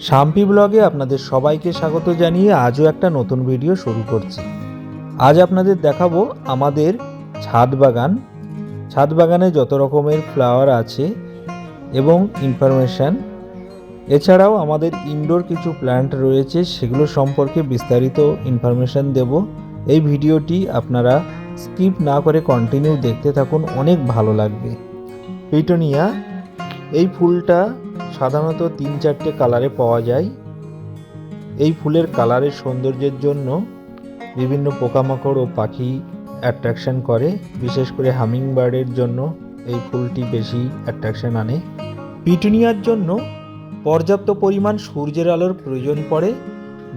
শাম্পি ব্লগে আপনাদের সবাইকে স্বাগত জানিয়ে আজও একটা নতুন ভিডিও শুরু করছি। আজ আপনাদের দেখাবো আমাদের ছাদ বাগান। ছাদ বাগানে যত রকমের ফ্লাওয়ার আছে এবং ইনফরমেশান। এছাড়াও আমাদের ইনডোর কিছু প্ল্যান্ট রয়েছে, সেগুলো সম্পর্কে বিস্তারিত ইনফরমেশান দেব। এই ভিডিওটি আপনারা স্কিপ না করে কন্টিনিউ দেখতে থাকুন, অনেক ভালো লাগবে। পিটোনিয়া, এই ফুলটা সাধারণত তিন চারটে কালারে পাওয়া যায়। এই ফুলের কালারের সৌন্দর্যের জন্য বিভিন্ন পোকামাকড় ও পাখি অ্যাট্রাকশন করে। বিশেষ করে হামিং বার্ডের জন্য এই ফুলটি বেশি অ্যাট্রাকশন আনে। পিটুনিয়ার জন্য পর্যাপ্ত পরিমাণ সূর্যের আলোর প্রয়োজন পড়ে।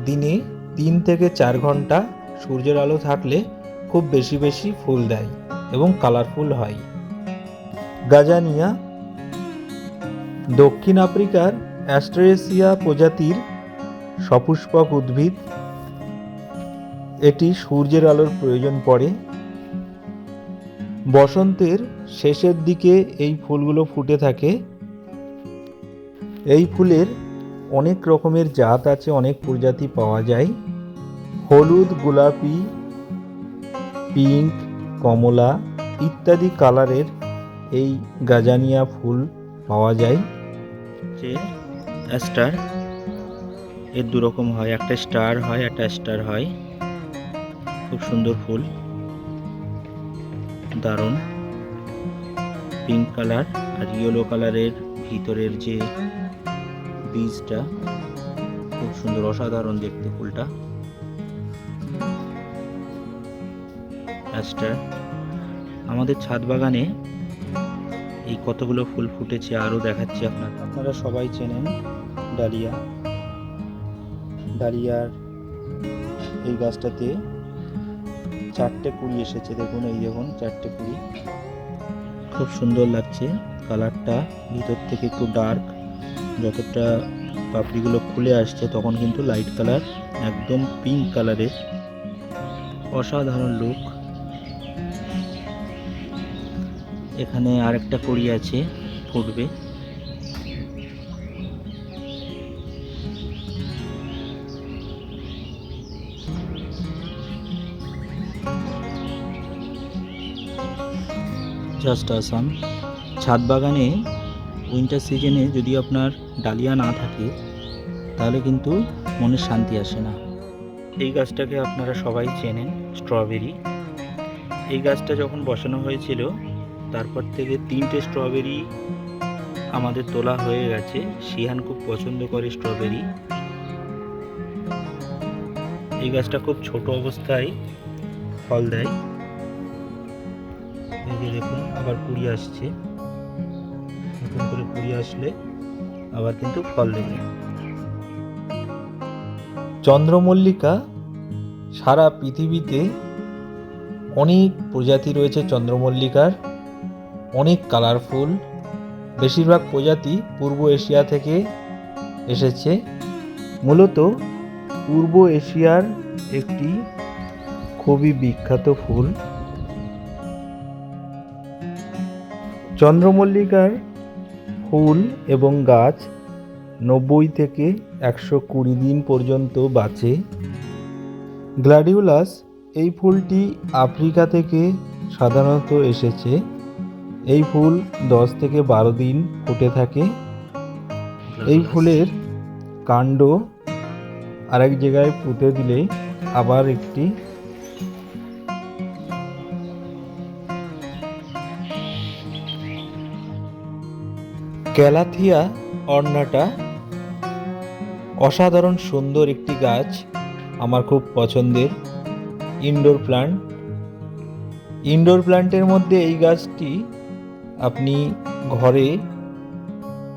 দিনে তিন থেকে চার ঘণ্টা সূর্যের আলো থাকলে খুব বেশি বেশি ফুল দেয় এবং কালারফুল হয়। গাজানিয়া দক্ষিণ আফ্রিকার অ্যাস্ট্রেসিয়া প্রজাতির সপুষ্পক উদ্ভিদ। এটি সূর্যের আলোর প্রয়োজন পড়ে। বসন্তের শেষের দিকে এই ফুলগুলো ফুটে থাকে। এই ফুলের অনেক রকমের জাত আছে, অনেক প্রজাতি পাওয়া যায়। হলুদ, গোলাপি, পিঙ্ক, কমলা ইত্যাদি কালারের এই গাজানিয়া ফুল পাওয়া যায়। যে স্টার এর দু রকম হয়, একটা স্টার হয়, একটা স্টার হয়। খুব সুন্দর ফুল। দারুণ। পিঙ্ক কালার আর ইয়েলো কালারের ভিতরের যে বীজটা, খুব সুন্দর, অসাধারণ দেখতে ফুলটা। অ্যাস্টার আমাদের ছাদ বাগানে এই কতগুলো ফুল ফুটেছে আরও দেখাচ্ছি আপনার আপনারা সবাই চেনেন ডালিয়া। ডালিয়ার এই গাছটাতে চারটে কুড়ি এসেছে, দেখুন এই দেখুন, চারটে কুড়ি। খুব সুন্দর লাগছে কালারটা, ভিতর থেকে একটু ডার্ক। যতটা পাপড়িগুলো খুলে আসছে, তখন কিন্তু লাইট কালার একদম পিঙ্ক কালারের। অসাধারণ লুক। এখানে আরেকটা কড়ি আছে ফুটবে। জাস্ট আসাম ছাদ বাগানে উইন্টার সিজনে যদি আপনার ডালিয়া না থাকে, তাহলে কিন্তু মনে শান্তি আসে না। এই গাছটাকে আপনারা সবাই চেনেন, স্ট্রবেরি। এই গাছটা যখন বসানো হয়েছিল তারপর থেকে তিনটে স্ট্রবেরি আমাদের তোলা হয়ে গেছে। শিহান খুব পছন্দ করে স্ট্রবেরি এই গাছটা খুব ছোট অবস্থায় ফল দেয়। দেখুন, আবার কুড়ি আসছে। নতুন করে কুড়ি আসলে আবার কিন্তু ফল দেবে। চন্দ্রমল্লিকা সারা পৃথিবীতে অনেক প্রজাতি রয়েছে চন্দ্রমল্লিকার। অনেক কালারফুল বেশিরভাগ প্রজাতি পূর্ব এশিয়া থেকে এসেছে। মূলত পূর্ব এশিয়ার একটি খুবই বিখ্যাত ফুল। চন্দ্রমল্লিকার ফুল এবং গাছ নব্বই থেকে একশো কুড়ি দিন পর্যন্ত বাঁচে। গ্ল্যাডিউলাস এই ফুলটি আফ্রিকা থেকে সাধারণত এসেছে। এই ফুল দশ থেকে বারো দিন ফুটে থাকে। এই ফুলের কাণ্ড আরেক জায়গায় পুঁতে দিলে আবার একটি ক্যালাথিয়া অর্নাটা অসাধারণ সুন্দর একটি গাছ আমার খুব পছন্দের। Indoor plant. ইনডোর প্ল্যান্টের মধ্যে এই গাছটি আপনি ঘরে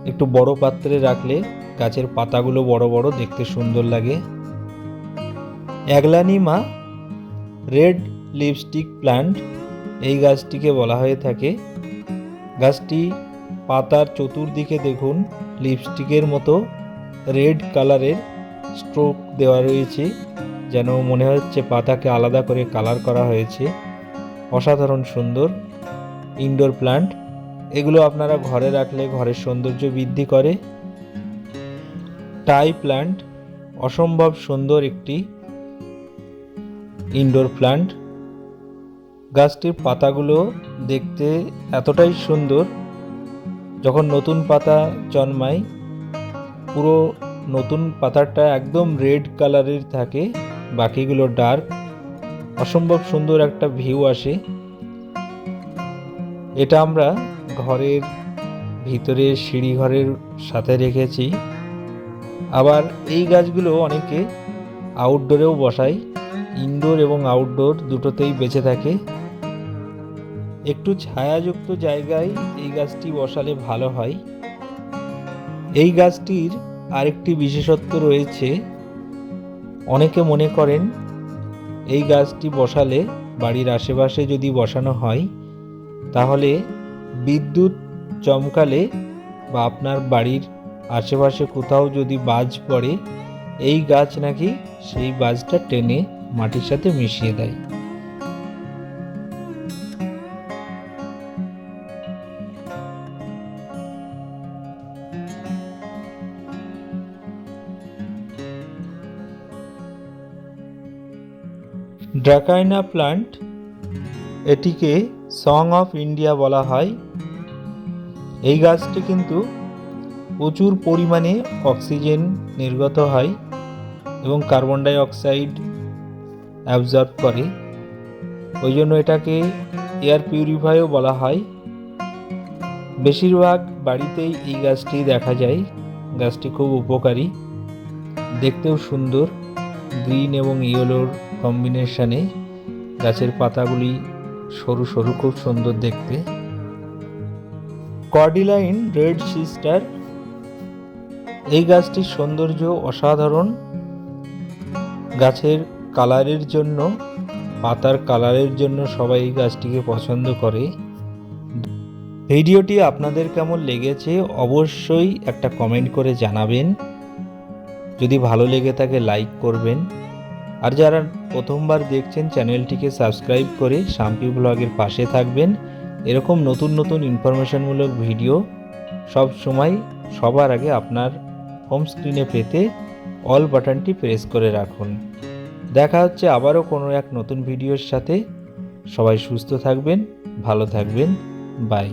একটু বড় পাত্রে রাখলে গাছের পাতাগুলো বড় বড়, দেখতে সুন্দর লাগে। অ্যাগলানিমা রেড লিপস্টিক প্ল্যান্ট এই গাছটিকে বলা হয়ে থাকে। গাছটি পাতার চতুর্দিকে দেখুন, লিপস্টিকের মতো রেড কালারের স্ট্রোক দেওয়া রয়েছে, যেন মনে হচ্ছে পাতাকে আলাদা করে কালার করা হয়েছে। অসাধারণ সুন্দর ইনডোর প্ল্যান্ট এগুলো আপনারা ঘরে রাখলে ঘরের সৌন্দর্য বৃদ্ধি করে। টাই প্ল্যান্ট অসম্ভব সুন্দর একটি ইনডোর প্ল্যান্ট গাছটির পাতাগুলো দেখতে এতটাই সুন্দর, যখন নতুন পাতা জন্মায়, পুরো নতুন পাতাটা একদম রেড কালারের থাকে, বাকিগুলো ডার্ক, অসম্ভব সুন্দর একটা ভিউ আসে। এটা আমরা ঘরের ভিতরে সিঁড়ি ঘরের সাথে রেখেছি। আবার এই গাছগুলো অনেকে আউটডোরেও বসায়। ইনডোর এবং আউটডোর দুটোতেই বেঁচে থাকে। একটু ছায়াযুক্ত জায়গায় এই গাছটি বসালে ভালো হয়। এই গাছটির আরেকটি বিশেষত্ব রয়েছে। অনেকে মনে করেন এই গাছটি বসালে বাড়ির আশেপাশে যদি বসানো হয়, তাহলে বিদ্যুৎ চমকালে বা আপনার বাড়ির আশেপাশে কোথাও যদি বাজ পড়ে, এই গাছ নাকি সেই বাজটা টেনে মাটির সাথে মিশিয়ে দেয়। ড্রাকাইনা প্লান্ট এটিকে সং অফ ইন্ডিয়া বলা হয়। এই গাছটি কিন্তু প্রচুর পরিমাণে অক্সিজেন নির্গত হয় এবং কার্বন ডাই অক্সাইড অ্যাবজর্ব করে। ওই জন্য এটাকে এয়ার পিউরিফাইও বলা হয়। বেশিরভাগ বাড়িতেই এই গাছটি দেখা যায়। গাছটি খুব উপকারী। দেখতেও সুন্দর গ্রিন এবং ইয়েলোর কম্বিনেশনে গাছের পাতাগুলি সরু সরু, খুব সুন্দর দেখতে। কর্ডিলাইন রেড সিস্টার এই গাছটির সৌন্দর্য অসাধারণ। গাছের কালারের জন্য, পাতার কালারের জন্য সবাই এই গাছটিকে পছন্দ করে। ভিডিওটি আপনাদের কেমন লেগেছে অবশ্যই একটা কমেন্ট করে জানাবেন। যদি ভালো লেগে থাকে, লাইক করবেন। আর যারা প্রথমবার দেখছেন চ্যানেলটিকে সাবস্ক্রাইব করে শাম্পি ব্লগের পাশে থাকবেন। এরকম নতুন নতুন ইনফরমেশনমূলক ভিডিও সব সময় সবার আগে আপনার হোম স্ক্রিনে পেতে অল বাটনটি প্রেস করে রাখুন। দেখা হচ্ছে আবারও কোনো এক নতুন ভিডিওর সাথে। সবাই সুস্থ থাকবেন, ভালো থাকবেন। বাই